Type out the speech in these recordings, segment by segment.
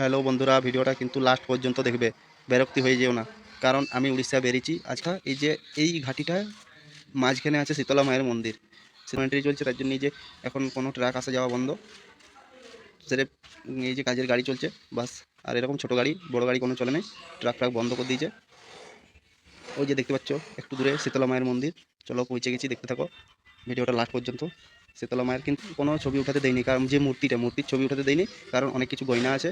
Hello বন্ধুরা, ভিডিওটা কিন্তু লাস্ট পর্যন্ত দেখবে। বিরক্তি হয়ে যেও না। কারণ আমি উড়িষ্যা বেরিয়েছি। আজকে এই যে, এই ঘাটিটা মাঝখানে আছে শীতলা মায়ের মন্দির। সিমেন্টারি চলছে, তার জন্য এই যে এখন কোনো ট্রাক আসা যাওয়া বন্ধ। সেরে এই যে কাজের গাড়ি চলছে, বাস। আর এরকম ছোটো গাড়ি, বড় গাড়ি কোনো চলে নেই। ট্রাক ট্রাক বন্ধ করে দিয়েছে। ওই যে দেখতে পাচ্ছ, একটু দূরে শীতলা মায়ের মন্দির। চলো পৌঁছে গেছি, দেখতে থাকো। ভিডিওটা লাস্ট পর্যন্ত। শীতলা মায়ের কিন্তু কোনো ছবি উঠাতে দেয়নি। কারণ যে মূর্তিটা মূর্তির ছবি উঠাতে দেয়নি কারণ অনেক কিছু গয়না আছে।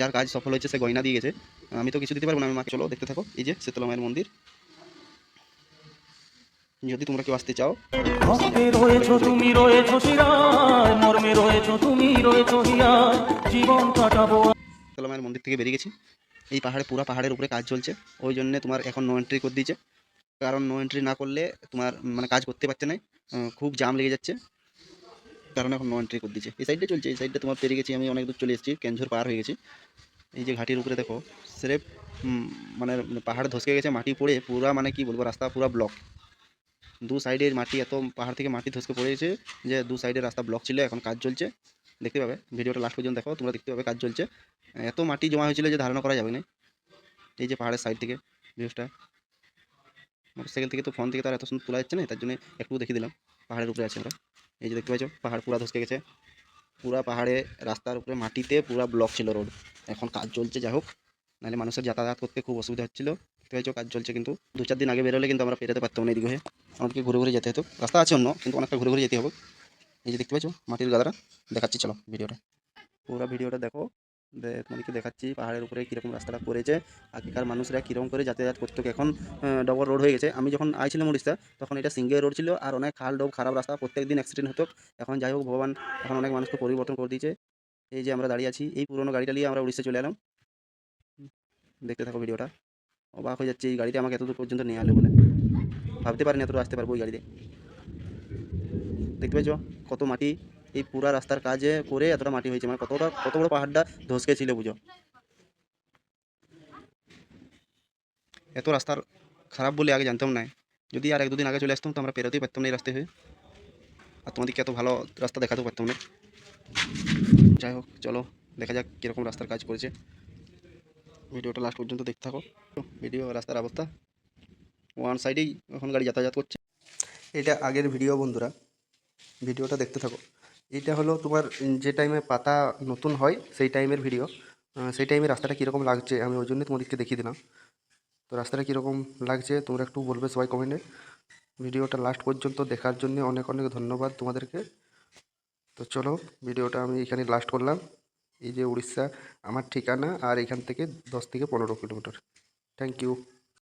যার কাজ সফল হয়েছে সে গয়না দিয়ে গেছে। আমি তো কিছু দিতে পারব না আমি মাকে চলো দেখতে থাকো। এই যে শীতলা মায়ের মন্দির। যদি তোমরা কেউ আসতে চাও। ভক্তে রয়েছ তুমি রয়েছ শিরায় মর্মে রয়েছ তুমি রয়েছ হিয়ায় জীবন কাটাবো। শীতলা মায়ের মন্দির থেকে বেরিয়ে গেছি। এই পাহাড়ে পুরো পাহাড়ের উপরে কাজ চলছে। ওই জন্য তোমার এখন নো এন্ট্রি করে দিয়েছে। কারণ নো এন্ট্রি না করলে তোমার মানে কাজ করতে পারছে না। খুব জাম লেগে যাচ্ছে। কারণ এখন নো এন্ট্রি করে দিচ্ছে এই সাইডটা চলছে, এই সাইডটা তোমার পেরিয়ে গেছি, আমি অনেক দূর চলে এসেছি ক্যানঝোর পার হয়ে গেছি। এই যে ঘাটির উপরে দেখো স্রেফ মানে পাহাড় ধসকে গেছে, মাটি পড়ে, পুরা মানে কি বলব, রাস্তা পুরা ব্লক দু সাইডের মাটি, এত পাহাড় থেকে মাটি ধসকে পড়েছে যে, দু সাইডে রাস্তা ব্লক ছিল, এখন কাজ চলছে। দেখতে পাবে, ভিডিওটা লাস্ট পর্যন্ত দেখো, তোমরা দেখতে পাবে কাজ চলছে। এত মাটি জমা হয়েছিল যে, ধারণা করা যাবে না। এই যে পাহাড়ের সাইড থেকে ভিউজটা মোটরসাইকেল থেকে তো ফোন থেকে তো আর এত সুন্দর তোলা যাচ্ছে না, তার জন্য একটু দেখিয়ে দিলাম, পাহাড়ের উপরে আছে আমরা। এই যে দেখতে পাচ্ছ, পাহাড় পুরা ধসকে গেছে। পুরা পাহাড়ে, রাস্তার উপরে মাটিতে পুরা ব্লক ছিল রোড এখন কাজ চলছে যাই হোক। নাহলে মানুষের যাতায়াত করতে খুব অসুবিধা হচ্ছিল। দেখতে পাচ্ছ, কাজ চলছে কিন্তু। দু চার দিন আগে বেরোলে কিন্তু আমরা পেরোতে পারতাম না এদিকে হয়ে। আমাদেরকে ঘুরে ঘুরে যেতে হতো। রাস্তা আছে অন্য, কিন্তু অনেকটা ঘুরে ঘুরে যেতে হবে। এই যে দেখতে পাচ্ছ, মাটির গাদারা। দেখাচ্ছি, চলো, ভিডিওটা। পুরো ভিডিওটা দেখো। তোমাদেরকে দেখাচ্ছি পাহাড়ের উপরে কীরকম রাস্তাটা করেছে আগেকার মানুষরা কীরকম করে যাতায়াত করতো এখন ডবল রোড হয়ে গেছে। আমি যখন আইছিলাম উড়িষ্যা, তখন এটা সিঙ্গেল রোড ছিল, আর অনেক খাল ডোব খারাপ রাস্তা প্রত্যেক দিন অ্যাক্সিডেন্ট হতো। এখন যাই হোক, ভগবান, এখন অনেক মানুষকে পরিবর্তন করে দিয়েছে। এই যে আমরা দাঁড়িয়ে আছি, এই পুরোনো গাড়িটা নিয়ে আমরা উড়িষ্যা চলে এলাম। দেখতে থাকো ভিডিওটা। অবাক হয়ে যাচ্ছে, এই গাড়িটা আমাকে এত দূর পর্যন্ত নিয়ে আলো বলে। ভাবতে পারিনি এত আসতে পারব ওই গাড়িতে। দেখতে পাচ্ছ কত মাটি এই পুরা রাস্তার কাজে করে এতটা মাটি হয়েছে। মানে কতটা, কত বড় পাহাড়টা ধসকে ছিল বুঝো? এত রাস্তার খারাপ বলে আগে জানতাম না। যদি আর এক দুদিন আগে চলে আসতাম তো আমরা পেরোতেই পারতাম না এই রাস্তায় হয়ে। আর তোমাদেরকে এত ভালো রাস্তা দেখাতেও পারতাম না। যাই হোক, চলো, দেখা যাক কীরকম রাস্তার কাজ করেছে। ভিডিওটা লাস্ট পর্যন্ত দেখতে থাকো। ভিডিও, রাস্তার অবস্থা। ওয়ান সাইডেই এখন গাড়ি যাতায়াত করছে। এটা আগের ভিডিও বন্ধুরা। ভিডিওটা দেখতে থাকো। এটা হলো তোমার যে টাইমে পাতা নতুন হয়, সেই টাইমের ভিডিও সেই টাইমে রাস্তাটা কীরকম লাগছে, আমি ওই জন্যই তোমাদেরকে দেখিয়ে দিলাম। তো রাস্তাটা কীরকম লাগছে, তোমরা একটু বলবে সবাই কমেন্টে ভিডিওটা লাস্ট পর্যন্ত দেখার জন্য অনেক অনেক ধন্যবাদ তোমাদেরকে। তো চলো, ভিডিওটা আমি এখানে লাস্ট করলাম। এই যে উড়িষ্যা, আমার ঠিকানা, আর এখান থেকে দশ থেকে পনেরো কিলোমিটার। Thank you